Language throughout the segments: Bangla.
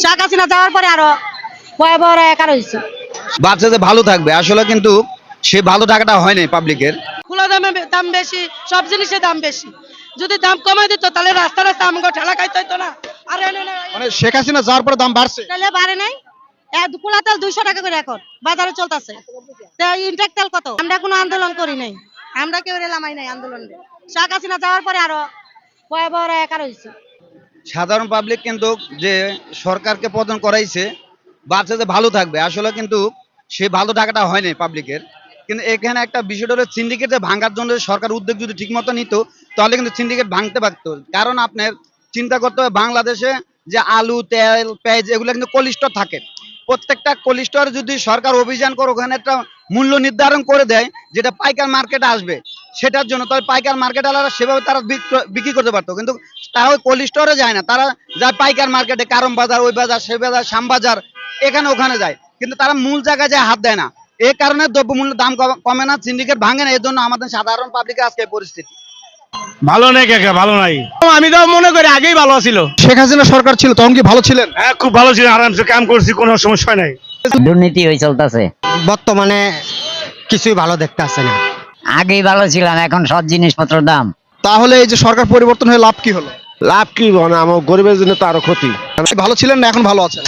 শেখ হাসিনা যাওয়ার পরে আরও ভয়াবহ একার হয়েছে যে ভালো থাকবে। আসলে কিন্তু সে ভালো টাকাটা হয় নাই পাবলিকের। খোলা দামে দাম বেশি সব জিনিসের দাম বেশি। যদি দাম কমাই দিত তাহলে রাস্তা রাস্তা আমাকে ঠেলা খাইতে হইতো না। আর মানে শেখ হাসিনা যাওয়ার পরে দাম বাড়ছে। তাহলে বাড়ে নাই? খোলা তেল দুইশো টাকা করে এখন। বাজারে চলতেছে। ইনটেক তেল কত? আমরা কোনো আন্দোলন করি নাই। আমরা কেউ রেলামাই নাই আন্দোলন শেখ হাসিনা যাওয়ার পরে আরও ভয়াবহ একার হয়েছে সাধারণ পাবলিক কিন্তু যে সরকারকে পতন করাইছে, ভাবছে যে ভালো থাকবে। আসলে কিন্তু সে ভালো টাকাটা হয় নাই পাবলিকের কিন্তু এখানে একটা বিষয়টা হলো সিন্ডিকেটে ভাঙার জন্য সরকার উদ্যোগ যদি ঠিক মতো নিত, তাহলে কিন্তু সিন্ডিকেট ভাঙতে পারতো। কারণ আপনার চিন্তা করতে হবে বাংলাদেশে যে আলু, তেল, পেঁয়াজ, এগুলো কিন্তু কোলিস্টর থাকে। প্রত্যেকটা কোলিস্টর যদি সরকার অভিযান করে, ওখানে একটা মূল্য নির্ধারণ করে দেয়, যেটা পাইকার মার্কেটে আসবে, সেটার জন্য তবে পাইকার মার্কেট আলাদা সেভাবে তারা বিক্রি করতে পারতো। কিন্তু তারা ওই কোল্ড স্টোরে যায় না। তারা যায় পাইকার মার্কেটে কারম বাজার ওই বাজার সে বাজার শ্যাম বাজার এখানে ওখানে যায়। কিন্তু তারা মূল জায়গায় যায় হাত দেয় না। এই কারণে দ্রব্যমূল্যের দাম কমে না সিন্ডিকেট ভাঙে না এর জন্য আমাদের সাধারণ পাবলিকের আজকে পরিস্থিতি। ভালো নেই কাকা ভালো নাই। আমি তো মনে করি আগেই ভালো ছিল। শেখ হাসিনা সরকার ছিল তখন কি ভালো ছিলেন? হ্যাঁ খুব ভালো ছিল আরামসে কাম করছি কোনো সমস্যা নাই। দুর্নীতি হয়ে চলতেছে। বর্তমানে কিছুই ভালো দেখতে আসছে না। আগেই ভালো ছিলাম এখন সব জিনিসপত্র দাম। তাহলে এই যে সরকার পরিবর্তন হয়ে লাভ কি হলো? লাভ কি মানে আমার গরিবের জন্য তো আরও ক্ষতি। ভালো ছিলেন না এখন ভালো আছেন?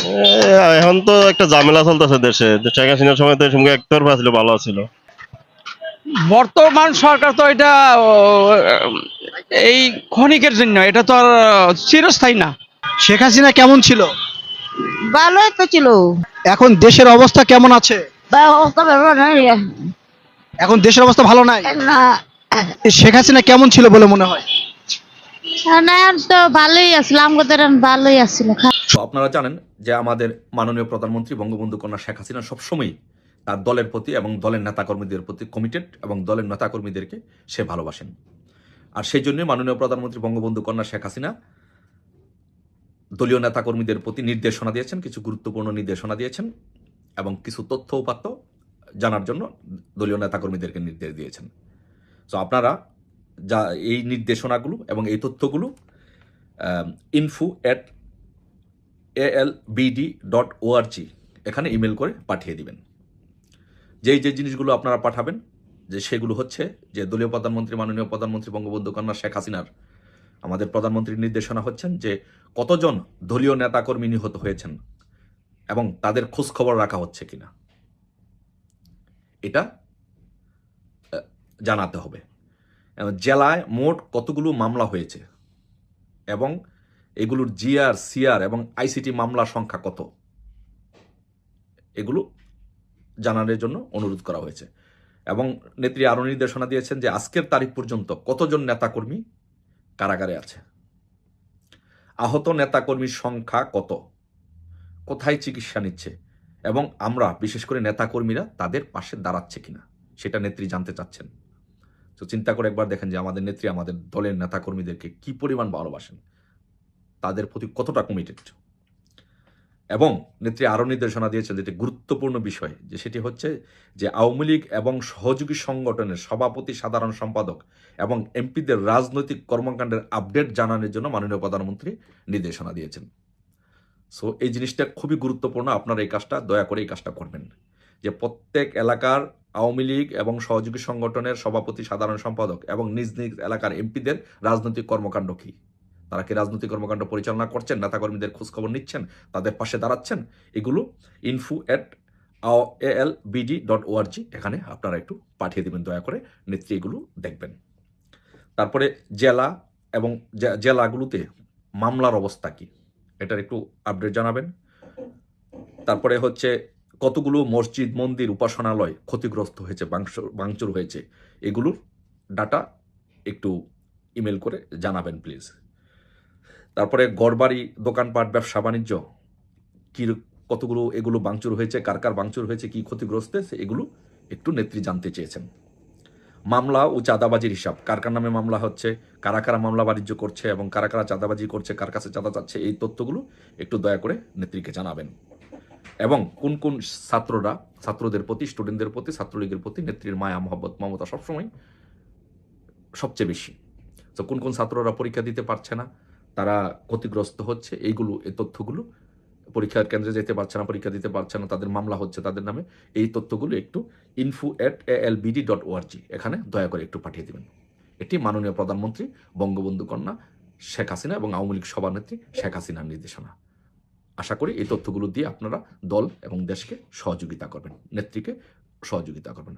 এখন তো একটা ঝামেলা চলতেছে দেশে। শেখ হাসিনার সময় তো সঙ্গে একতরফা ছিল ভালো ছিল। বর্তমান সরকার তো এটা এই ক্ষণিকের জন্য এটা তো আর চিরস্থায়ী না। শেখ হাসিনা কেমন ছিল? ভালোই তো ছিল। এখন দেশের অবস্থা কেমন আছে? এখন দেশের অবস্থা ভালো নাই? এই শেখ হাসিনা কেমন ছিল বলে মনে হয়? তো ভালোই আছিল আমাদের ভালোই আছিল। আপনারা জানেন যে আমাদের মাননীয় প্রধানমন্ত্রী বঙ্গবন্ধু কন্যা শেখ হাসিনা সবসময়ই তার দলের প্রতি এবং দলের নেতাকর্মীদের প্রতি কমিটেড এবং দলের নেতাকর্মীদেরকে সে ভালোবাসেন। আর সেই জন্য মাননীয় প্রধানমন্ত্রী বঙ্গবন্ধু কন্যা শেখ হাসিনা দলীয় নেতাকর্মীদের প্রতি নির্দেশনা দিয়েছেন কিছু গুরুত্বপূর্ণ নির্দেশনা দিয়েছেন এবং কিছু তথ্য উপাত্ত জানার জন্য দলীয় নেতাকর্মীদেরকে নির্দেশ দিয়েছেন। তো আপনারা যা এই নির্দেশনাগুলো এবং এই তথ্যগুলো info at ALBD dot ORG এখানে ইমেল করে পাঠিয়ে দিবেন। যেই যে জিনিসগুলো আপনারা পাঠাবেন, যে সেগুলো হচ্ছে যে দলীয় প্রধানমন্ত্রী, মাননীয় প্রধানমন্ত্রী বঙ্গবন্ধু কন্যা শেখ হাসিনার আমাদের প্রধানমন্ত্রীর নির্দেশনা হচ্ছেন যে কতজন দলীয় নেতাকর্মী নিহত হয়েছেন এবং তাদের খোঁজ খবর রাখা হচ্ছে কিনা। এটা জানাতে হবে। জেলায় মোট কতগুলো মামলা হয়েছে? এবং এগুলোর জিআর, সিআর এবং আইসিটি মামলা সংখ্যা কত? এগুলো জানানোর জন্য অনুরোধ করা হয়েছে। এবং নেত্রী আরও নির্দেশনা দিয়েছেন যে আজকের তারিখ পর্যন্ত কতজন নেতাকর্মী কারাগারে আছে? আহত নেতাকর্মীর সংখ্যা কত? কোথায় চিকিৎসা নিচ্ছে? এবং আমরা, বিশেষ করে নেতাকর্মীরা, তাদের পাশে দাঁড়াচ্ছে কিনা? সেটা নেত্রী জানতে চাচ্ছেন। তো চিন্তা করে একবার দেখেন যে আমাদের নেত্রী, আমাদের দলের নেতাকর্মীদেরকে কি পরিমাণ ভালোবাসেন? তাদের প্রতি কতটা কমিটেড এবং নেত্রী আরও নির্দেশনা দিয়েছেন যেটি গুরুত্বপূর্ণ বিষয়, যে সেটি হচ্ছে যে আওয়ামী লীগ এবং সহযোগী সংগঠনের সভাপতি, সাধারণ সম্পাদক এবং এমপিদের রাজনৈতিক কর্মকাণ্ডের আপডেট জানানোর জন্য মাননীয় প্রধানমন্ত্রী নির্দেশনা দিয়েছেন। সো এই জিনিসটা খুবই গুরুত্বপূর্ণ। আপনারা এই কাজটা, দয়া করে এই কাজটা করবেন। যে প্রত্যেক এলাকার আওয়ামী লীগ এবং সহযোগী সংগঠনের সভাপতি সাধারণ সম্পাদক এবং নিজ নিজ এলাকার এমপিদের রাজনৈতিক কর্মকাণ্ড কি? তারা কি রাজনৈতিক কর্মকাণ্ড পরিচালনা করছেন? নেতাকর্মীদের খোঁজখবর নিচ্ছেন? তাদের পাশে দাঁড়াচ্ছেন? এগুলো info at L BD dot ORG এখানে আপনারা একটু পাঠিয়ে দেবেন দয়া করে। নেত্রী, এগুলো দেখবেন। তারপরে জেলা এবং জেলাগুলোতে মামলার অবস্থা কি? এটার একটু আপডেট জানাবেন। তারপরে হচ্ছে কতগুলো মসজিদ, মন্দির, উপাসনালয় ক্ষতিগ্রস্ত হয়েছে ভাঙচুর হয়েছে, এগুলোর ডাটা একটু ইমেল করে জানাবেন, প্লিজ। তারপরে গড়বাড়ি, দোকানপাট, ব্যবসা, বাণিজ্য, কী কতগুলো এগুলো ভাঙচুর হয়েছে, কার কার ভাঙচুর হয়েছে, কি ক্ষতিগ্রস্ত এগুলো একটু নেত্রী জানতে চেয়েছেন। মামলা ও চাঁদাবাজির হিসাব, কার কার নামে মামলা হচ্ছে, কারা কারা মামলা বাণিজ্য করছে এবং কারা কারা চাঁদাবাজি করছে, কার কাছে চাঁদা চাচ্ছে, এই তথ্যগুলো একটু দয়া করে নেত্রীকে জানাবেন। এবং কোন কোন ছাত্ররা, ছাত্রদের প্রতি স্টুডেন্টদের প্রতি, ছাত্রলীগের প্রতি নেত্রীর মায়া, মহব্বত, মমতা সবসময় সবচেয়ে বেশি। তো কোন কোন ছাত্ররা পরীক্ষা দিতে পারছে না, তারা ক্ষতিগ্রস্ত হচ্ছে, এইগুলো, এই তথ্যগুলো পরীক্ষার কেন্দ্রে যেতে পারছে না, পরীক্ষা দিতে পারছে না, তাদের মামলা হচ্ছে তাদের নামে, এই তথ্যগুলো একটু info at L BD dot ORG এখানে দয়া করে একটু পাঠিয়ে দেবেন। এটি মাননীয় প্রধানমন্ত্রী বঙ্গবন্ধু কন্যা শেখ হাসিনা এবং আওয়ামী লীগ সভানেত্রী শেখ হাসিনার নির্দেশনা। আশা করি এই তথ্যগুলো দিয়ে আপনারা দল এবং দেশকে সহযোগিতা করবেন নেত্রীকে সহযোগিতা করবেন।